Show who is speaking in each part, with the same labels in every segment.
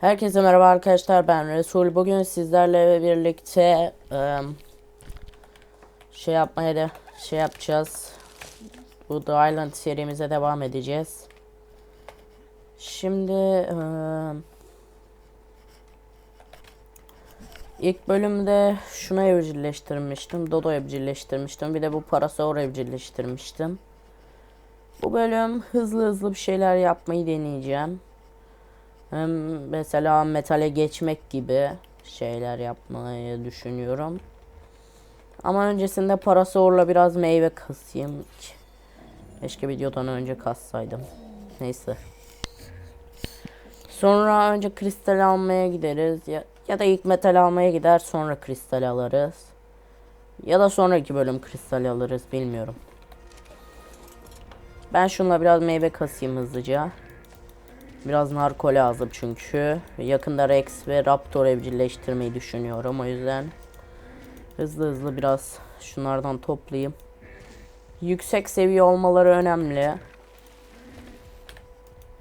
Speaker 1: Herkese merhaba arkadaşlar ben Resul. Bugün sizlerle birlikte ım, şey yapmaya da şey yapacağız. Bu The Island serimize devam edeceğiz. Şimdi ım, ilk bölümde şunu evcilleştirmiştim. Dodo evcilleştirmiştim. Bir de bu Parasaur evcilleştirmiştim. Bu bölüm hızlı hızlı bir şeyler yapmayı deneyeceğim. Hem mesela metale geçmek gibi şeyler yapmayı düşünüyorum. Ama öncesinde Parasaur'la biraz meyve kasayım. Keşke videodan önce kassaydım. Neyse. Sonra önce kristal almaya gideriz. Ya, ya da ilk metal almaya gider sonra kristal alırız. Ya da sonraki bölüm kristal alırız bilmiyorum. Ben şunla biraz meyve kasayım hızlıca. Biraz narko lazım çünkü. Yakında Rex ve Raptor evcilleştirmeyi düşünüyorum. O yüzden hızlı hızlı biraz şunlardan toplayayım. Yüksek seviye olmaları önemli.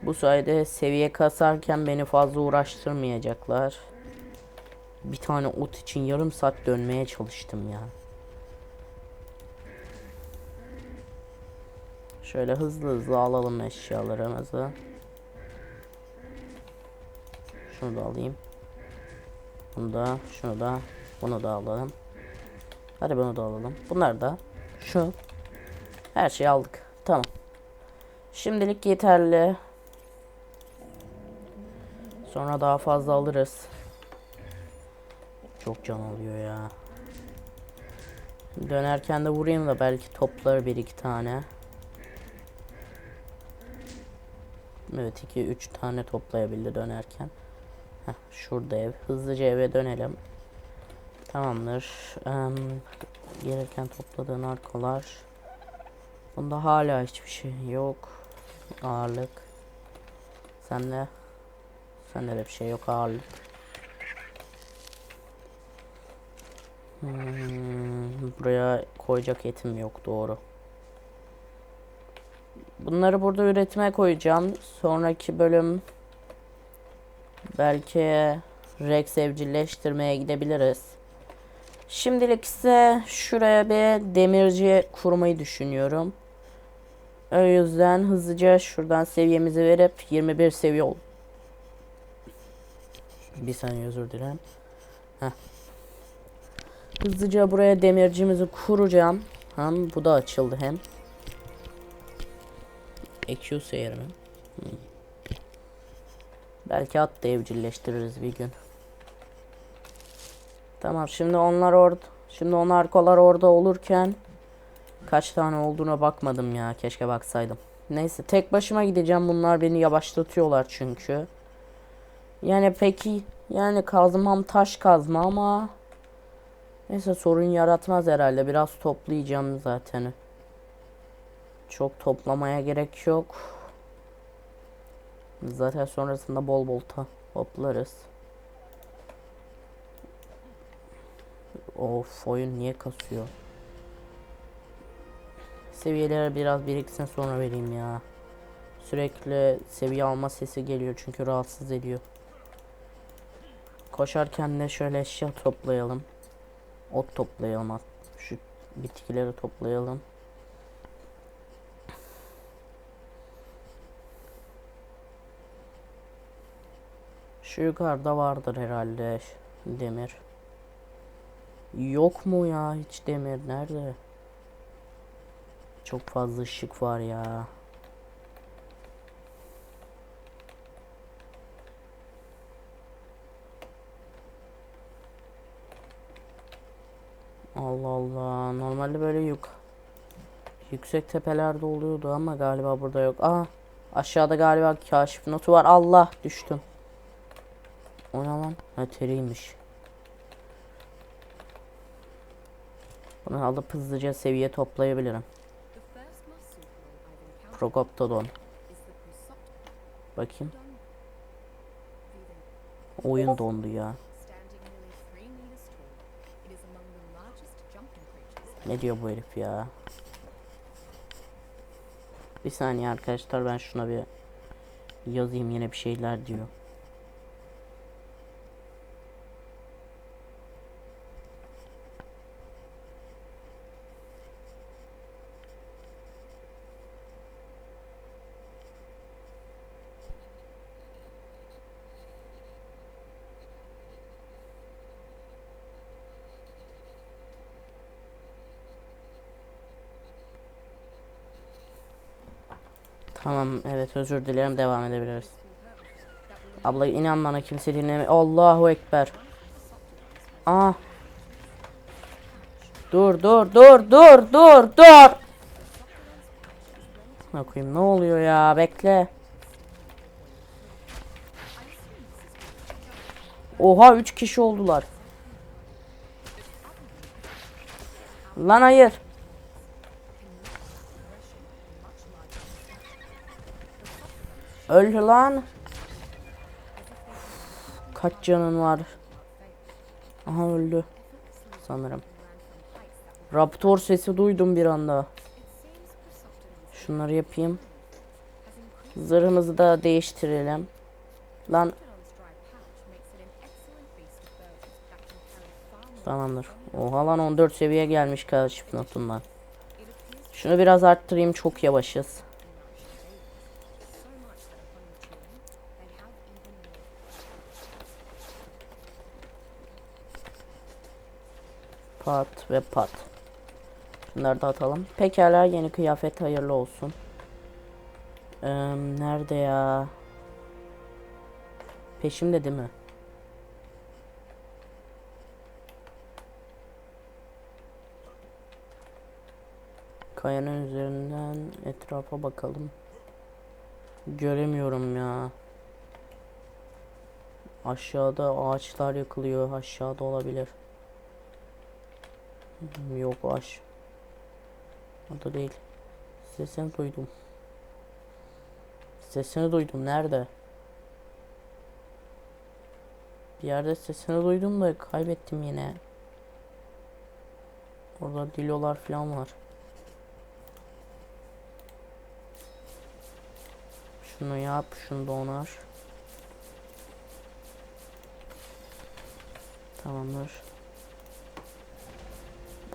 Speaker 1: Bu sayede seviye kasarken beni fazla uğraştırmayacaklar. Bir tane ot için yarım saat dönmeye çalıştım ya. Şöyle hızlı hızlı alalım eşyalarımızı. Şunu da alayım. Bunu da, şunu da, bunu da alalım. Hadi bunu da alalım. Bunlar da. Şu. Her şeyi aldık. Tamam. Şimdilik yeterli. Sonra daha fazla alırız. Çok can alıyor ya. Dönerken de vurayım da belki toplar bir iki tane. Evet 2 3 tane toplayabildi dönerken. Heh, şurada ev. Hızlıca eve dönelim. Tamamdır. Em, gelirken topladığın narkolar. Bunda hala hiçbir şey yok. Ağırlık. Sende. Sende de bir şey yok ağırlık. Hmm, buraya koyacak etim yok doğru. Bunları burada üretime koyacağım. Sonraki bölüm belki Rex evcilleştirmeye gidebiliriz. Şimdilik ise şuraya bir demirci kurmayı düşünüyorum. O yüzden hızlıca şuradan seviyemizi verip 21 seviye ol. Bir saniye özür dilerim. Heh. Hızlıca buraya demircimizi kuracağım. Hem bu da açıldı hem. EQ seyir mi? Hmm. Belki at da evcilleştiririz bir gün. Tamam şimdi onlar orada. Şimdi onlar arkalar orada olurken kaç tane olduğuna bakmadım ya. Keşke baksaydım. Neyse tek başıma gideceğim. Bunlar beni yavaşlatıyorlar çünkü. Yani peki yani kazmam taş kazma ama neyse sorun yaratmaz herhalde. Biraz toplayacağım zaten. Çok toplamaya gerek yok. Zaten sonrasında bol bol ta toplarız. Of oyun niye kasıyor? Seviyeleri biraz biriksin sonra vereyim ya. Sürekli seviye alma sesi geliyor çünkü rahatsız ediyor. Koşarken de şöyle eşya toplayalım. Ot toplayalım. Şu bitkileri toplayalım. Şu yukarıda vardır herhalde demir. Yok mu ya hiç demir nerede? Çok fazla ışık var ya. Allah Allah. Normalde böyle yük yüksek tepelerde oluyordu ama galiba burada yok. Aa aşağıda galiba kaşif notu var. Allah düştüm. O ne lan? Bunu alıp hızlıca seviye toplayabilirim. Prokoptodon. Bakayım. Oyun dondu ya. Ne diyor bu herif ya? Bir saniye arkadaşlar ben şuna bir yazayım yine bir şeyler diyor. Tamam evet özür dilerim devam edebiliriz. Abla inan bana kimse dinleme. Allahu Ekber. Aa. Dur dur dur dur dur dur. Ne koyayım ne oluyor ya bekle. Oha 3 kişi oldular. Lan hayır. Öldü lan. Kaç canın var? Aha öldü. Sanırım. Raptor sesi duydum bir anda. Şunları yapayım. Zırhımızı da değiştirelim. Lan Tamamdır. Oha lan 14 seviye gelmiş kaşif notundan. Şunu biraz arttırayım çok yavaşız. Pat ve pat. Şunları da atalım. Pekala yeni kıyafet hayırlı olsun. Ee, nerede ya? Peşimde değil mi? Kayanın üzerinden etrafa bakalım. Göremiyorum ya. Aşağıda ağaçlar yakılıyor. Aşağıda olabilir. Hmm, Yok aş. O da değil. Sesini duydum. Sesini duydum. Nerede? Bir yerde sesini duydum da kaybettim yine. Orada dilolar falan var. Şunu yap, şunu da onar. Tamamdır.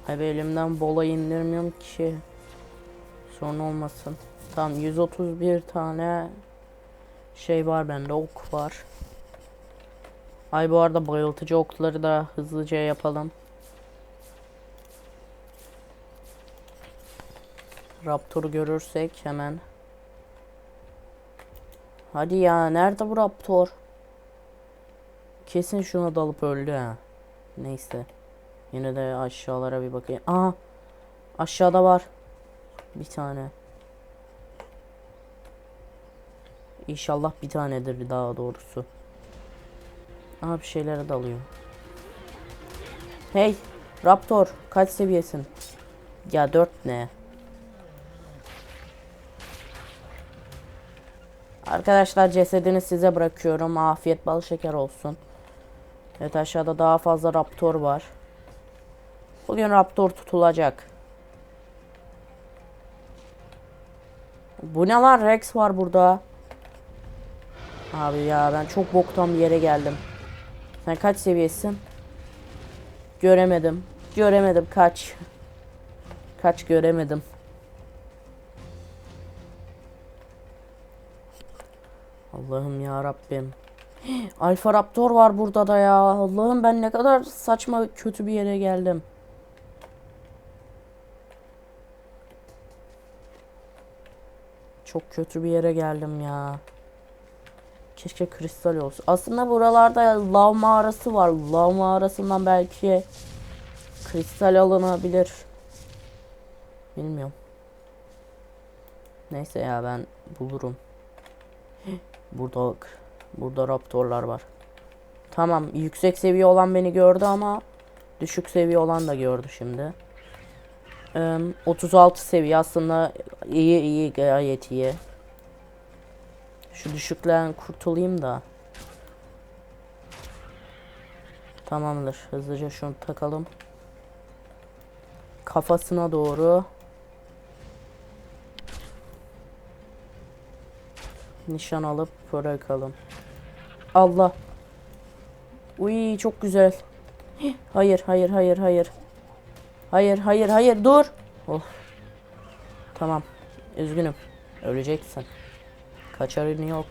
Speaker 1: Abi elimden bola indirmiyorum ki. Sorun olmasın. Tamam 131 tane şey var bende ok var. Ay bu arada bayıltıcı okları da hızlıca yapalım. Raptor'u görürsek hemen. Hadi ya nerede bu Raptor? Kesin şuna dalıp öldü ha. Neyse. Yine de aşağılara bir bakayım. Aa! Aşağıda var. Bir tane. İnşallah bir tanedir daha doğrusu. Aa bir şeylere dalıyor. Hey! Raptor kaç seviyesin? Ya 4 ne? Arkadaşlar cesedini size bırakıyorum. Afiyet bal şeker olsun. Evet aşağıda daha fazla raptor var. Bugün raptor tutulacak. Bu ne lan Rex var burada. Abi ya ben çok boktan bir yere geldim. Sen kaç seviyesin? Göremedim. Göremedim kaç. Kaç göremedim. Allah'ım ya Rabbim. Alfa Raptor var burada da ya. Allah'ım ben ne kadar saçma kötü bir yere geldim. Çok kötü bir yere geldim ya. Keşke kristal olsun. Aslında buralarda lav mağarası var. Lav mağarasından belki kristal alınabilir. Bilmiyorum. Neyse ya ben bulurum. Burada burada raptorlar var. Tamam yüksek seviye olan beni gördü ama düşük seviye olan da gördü şimdi. Ee, 36 seviye aslında iyi iyi gayet iyi. Şu düşükten kurtulayım da. Tamamdır. Hızlıca şunu takalım. Kafasına doğru. Nişan alıp bırakalım. Allah. Uy çok güzel. Hayır hayır hayır hayır. Hayır hayır hayır dur. Of. Tamam. Üzgünüm. Öleceksin. Kaçarın yok.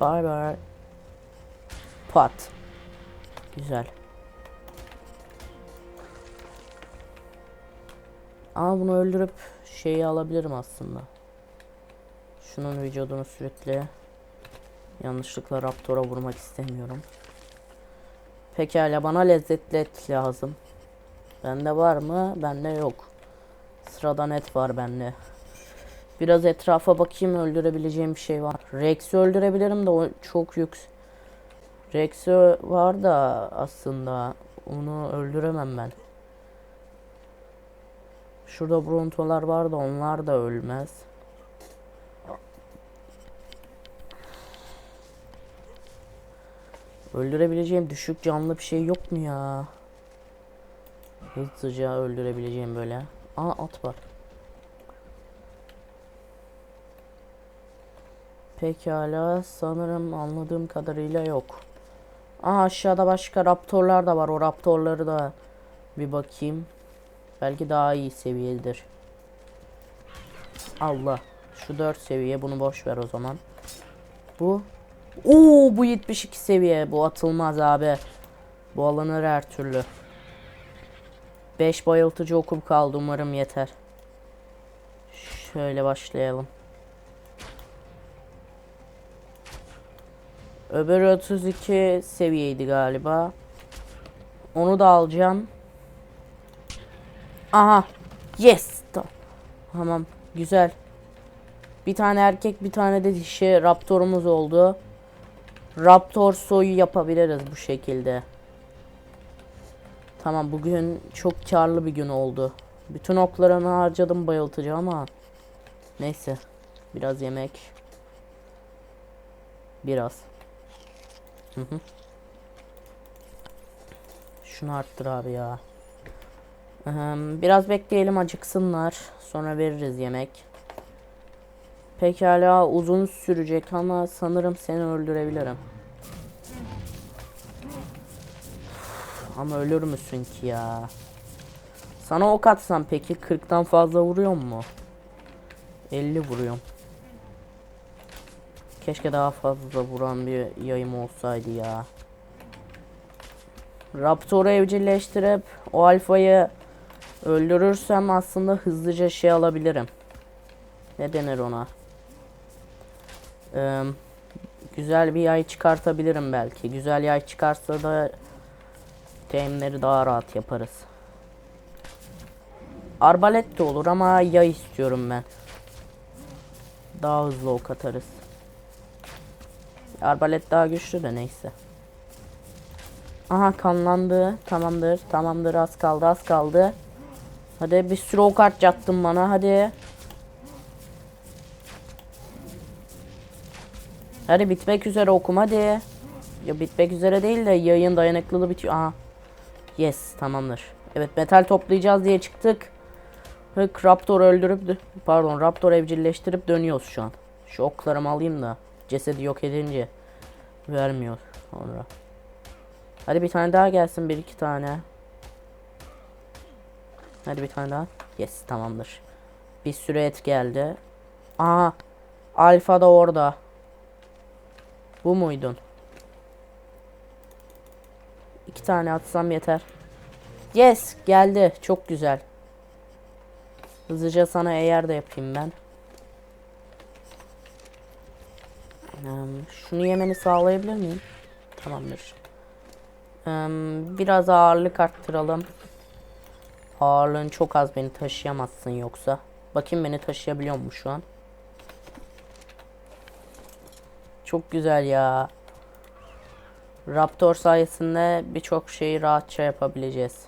Speaker 1: Bye bye. Pat. Güzel. Ama bunu öldürüp şeyi alabilirim aslında. Şunun vücudunu sürekli yanlışlıkla raptora vurmak istemiyorum. Pekala bana lezzetli et lazım. Bende var mı? Bende yok. Sıradan et var bende. Biraz etrafa bakayım öldürebileceğim bir şey var. Rex'i öldürebilirim de o çok yük. Rex'i var da aslında onu öldüremem ben. Şurada brontolar var da onlar da ölmez. Öldürebileceğim düşük canlı bir şey yok mu ya? Hızlıca öldürebileceğim böyle. Aa at var. Pekala sanırım anladığım kadarıyla yok. Aa aşağıda başka raptorlar da var. O raptorları da bir bakayım. Belki daha iyi seviyedir. Allah. Şu 4 seviye bunu boş ver o zaman. Bu. Oo bu 72 seviye. Bu atılmaz abi. Bu alınır her türlü. 5 bayıltıcı okum kaldı umarım yeter. Şöyle başlayalım. Öbürü 32 seviyeydi galiba. Onu da alacağım. Aha. Yes. Tamam. Güzel. Bir tane erkek bir tane de dişi raptorumuz oldu. Raptor soyu yapabiliriz bu şekilde. Tamam bugün çok karlı bir gün oldu. Bütün oklarını harcadım bayıltıcı ama. Neyse. Biraz yemek. Biraz. Hı hı. Şunu arttır abi ya. Ehem, Biraz bekleyelim acıksınlar. Sonra veririz yemek. Pekala uzun sürecek ama sanırım seni öldürebilirim. Ama ölür müsün ki ya? Sana ok atsam peki 40'tan fazla vuruyor mu? 50 vuruyorum. Keşke daha fazla vuran bir yayım olsaydı ya. Raptor'u evcilleştirip o alfayı öldürürsem aslında hızlıca şey alabilirim. Ne denir ona? Ee, güzel bir yay çıkartabilirim belki. Güzel yay çıkarsa da teamleri daha rahat yaparız. Arbalet de olur ama yay istiyorum ben. Daha hızlı ok atarız. Arbalet daha güçlü de neyse. Aha kanlandı. Tamamdır. Tamamdır. Az kaldı. Az kaldı. Hadi bir sürü ok atacaktın bana. Hadi. Hadi bitmek üzere okum hadi. Ya bitmek üzere değil de yayın dayanıklılığı bitiyor. Aha. Yes tamamdır. Evet metal toplayacağız diye çıktık. Hık Raptor öldürüp pardon Raptor evcilleştirip dönüyoruz şu an. Şu oklarımı alayım da cesedi yok edince vermiyor sonra. Hadi bir tane daha gelsin bir iki tane. Hadi bir tane daha. Yes tamamdır. Bir sürü et geldi. Aa Alfa da orada. Bu muydun? İki tane atsam yeter. Yes geldi. Çok güzel. Hızlıca sana eğer de yapayım ben. Em, şunu yemeni sağlayabilir miyim? Tamamdır. Em, biraz ağırlık arttıralım. Ağırlığın çok az beni taşıyamazsın yoksa. Bakayım beni taşıyabiliyor mu şu an? Çok güzel ya. Raptor sayesinde birçok şeyi rahatça yapabileceğiz.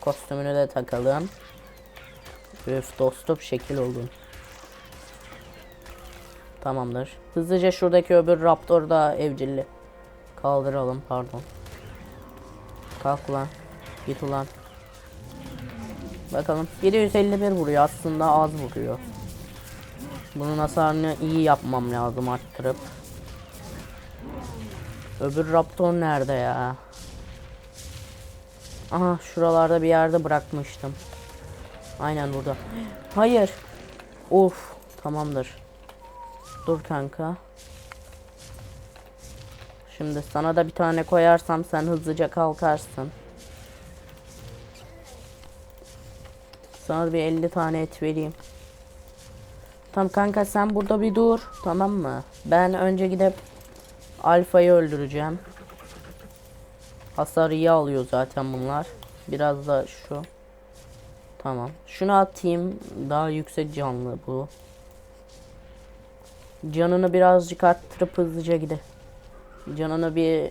Speaker 1: Kostümünü de takalım. Üf dostum şekil oldun. Tamamdır. Hızlıca şuradaki öbür raptor da evcilli. Kaldıralım pardon. Kalk ulan. Git ulan. Bakalım. 751 vuruyor aslında az vuruyor. Bunun hasarını iyi yapmam lazım arttırıp. Öbür raptor nerede ya? Aha şuralarda bir yerde bırakmıştım. Aynen burada. Hayır. Of tamamdır. Dur kanka. Şimdi sana da bir tane koyarsam sen hızlıca kalkarsın. Sana bir 50 tane et vereyim. Tamam kanka sen burada bir dur. Tamam mı? Ben önce gidip Alfa'yı öldüreceğim. Hasar iyi alıyor zaten bunlar. Biraz da şu. Tamam. Şunu atayım. Daha yüksek canlı bu. Canını birazcık arttırıp hızlıca gide. Canını bir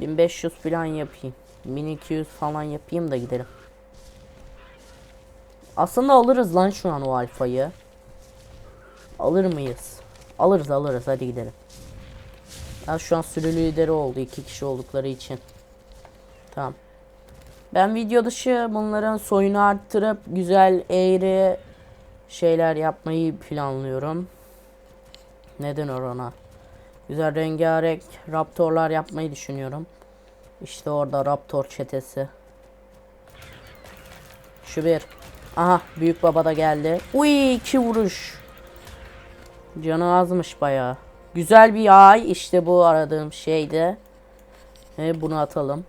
Speaker 1: 1500 falan yapayım. 1200 falan yapayım da gidelim. Aslında alırız lan şu an o alfayı. Alır mıyız? Alırız alırız hadi gidelim. Ya şu an sürü lideri oldu iki kişi oldukları için. Tamam. Ben video dışı bunların soyunu arttırıp güzel eğri şeyler yapmayı planlıyorum. Neden ona? Güzel rengarenk raptorlar yapmayı düşünüyorum. İşte orada raptor çetesi. Şu bir. Aha büyük baba da geldi. Uy iki vuruş. Canı azmış bayağı. Güzel bir ay işte bu aradığım şeydi. Ve bunu atalım.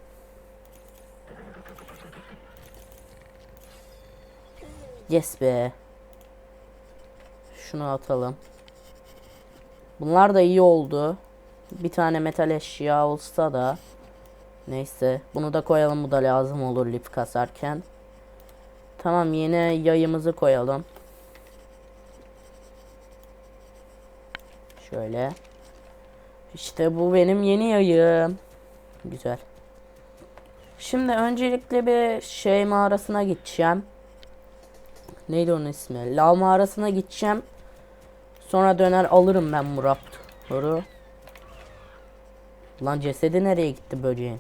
Speaker 1: Yes be. Şunu atalım. Bunlar da iyi oldu. Bir tane metal eşya olsa da. Neyse. Bunu da koyalım. Bu da lazım olur lif kasarken. Tamam yine yayımızı koyalım. Şöyle. İşte bu benim yeni yayım. Güzel. Şimdi öncelikle bir şey mağarasına gideceğim. Neydi onun ismi? Lav mağarasına gideceğim. Sonra döner alırım ben bu raptoru. Lan cesedi nereye gitti böceğin?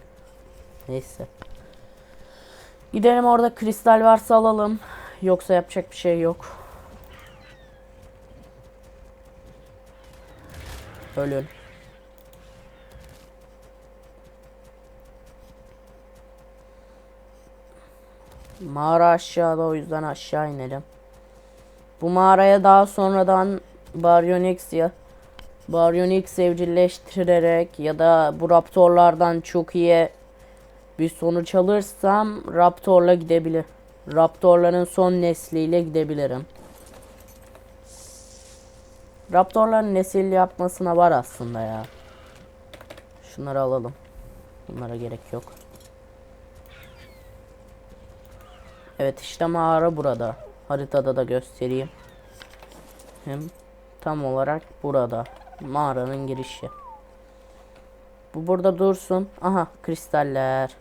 Speaker 1: Neyse. Gidelim orada kristal varsa alalım. Yoksa yapacak bir şey yok. Ölün. Mağara aşağıda o yüzden aşağı inelim. Bu mağaraya daha sonradan Baryonyx ya Baryonyx evcilleştirerek ya da bu raptorlardan çok iyi bir sonuç alırsam Raptor'la gidebilir. Raptorların son nesliyle gidebilirim. Raptorların nesil yapmasına var aslında ya. Şunları alalım. Bunlara gerek yok. Evet işte mağara burada. Haritada da göstereyim. Hem tam olarak burada. Mağaranın girişi. Bu burada dursun. Aha kristaller.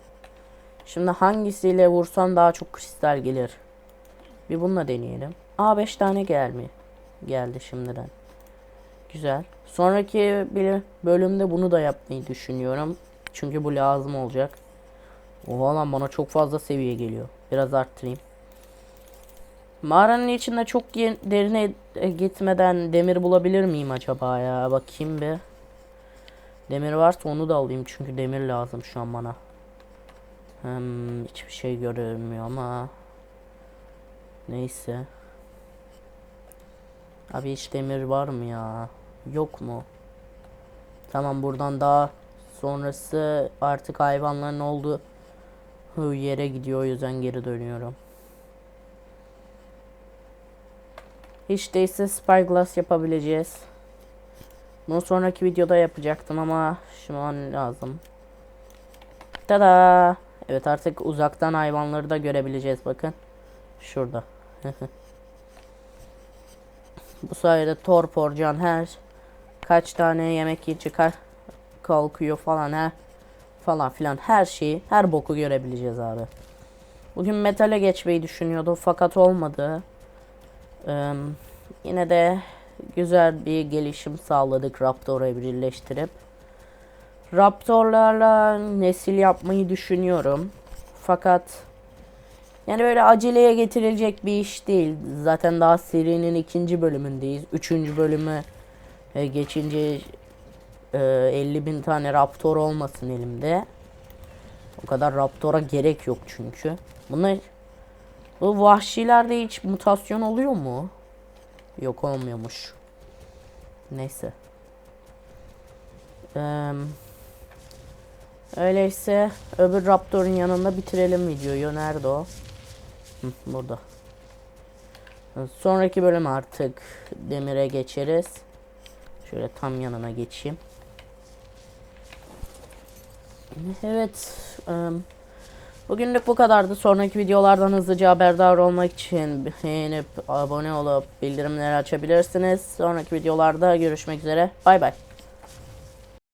Speaker 1: Şimdi hangisiyle vursam daha çok kristal gelir. Bir bununla deneyelim. Aa 5 tane gelmi. Geldi şimdiden. Güzel. Sonraki bir bölümde bunu da yapmayı düşünüyorum. Çünkü bu lazım olacak. Oha lan bana çok fazla seviye geliyor. Biraz arttırayım. Mağaranın içinde çok derine e, gitmeden demir bulabilir miyim acaba ya? Bakayım bir. Demir varsa onu da alayım çünkü demir lazım şu an bana. Hmm, hiçbir şey görünmüyor ama. Neyse. Abi hiç demir var mı ya? Yok mu? Tamam buradan daha sonrası artık hayvanların olduğu yere gidiyor o yüzden geri dönüyorum. Hiç değilse spyglass yapabileceğiz. Bunu sonraki videoda yapacaktım ama şu an lazım. Tada! Evet artık uzaktan hayvanları da görebileceğiz bakın. Şurada. Bu sayede torpor can her kaç tane yemek yiyi çıkar kalkıyor falan ha falan filan her şeyi her boku görebileceğiz abi. Bugün metale geçmeyi düşünüyordum fakat olmadı. Ee, yine de güzel bir gelişim sağladık Raptor'u birleştirip. Raptorlarla nesil yapmayı düşünüyorum. Fakat yani böyle aceleye getirilecek bir iş değil. Zaten daha serinin ikinci bölümündeyiz. Üçüncü bölümü e, geçince e, 50 bin tane Raptor olmasın elimde. O kadar Raptor'a gerek yok çünkü. Bunlar bu vahşilerde hiç mutasyon oluyor mu? Yok olmuyormuş. Neyse. Ee, öyleyse öbür Raptor'un yanında bitirelim videoyu. Nerede o? Burada. Sonraki bölüm artık demire geçeriz. Şöyle tam yanına geçeyim. Evet. Bugünlük bu kadardı. Sonraki videolardan hızlıca haberdar olmak için beğenip abone olup bildirimleri açabilirsiniz. Sonraki videolarda görüşmek üzere. Bay bay.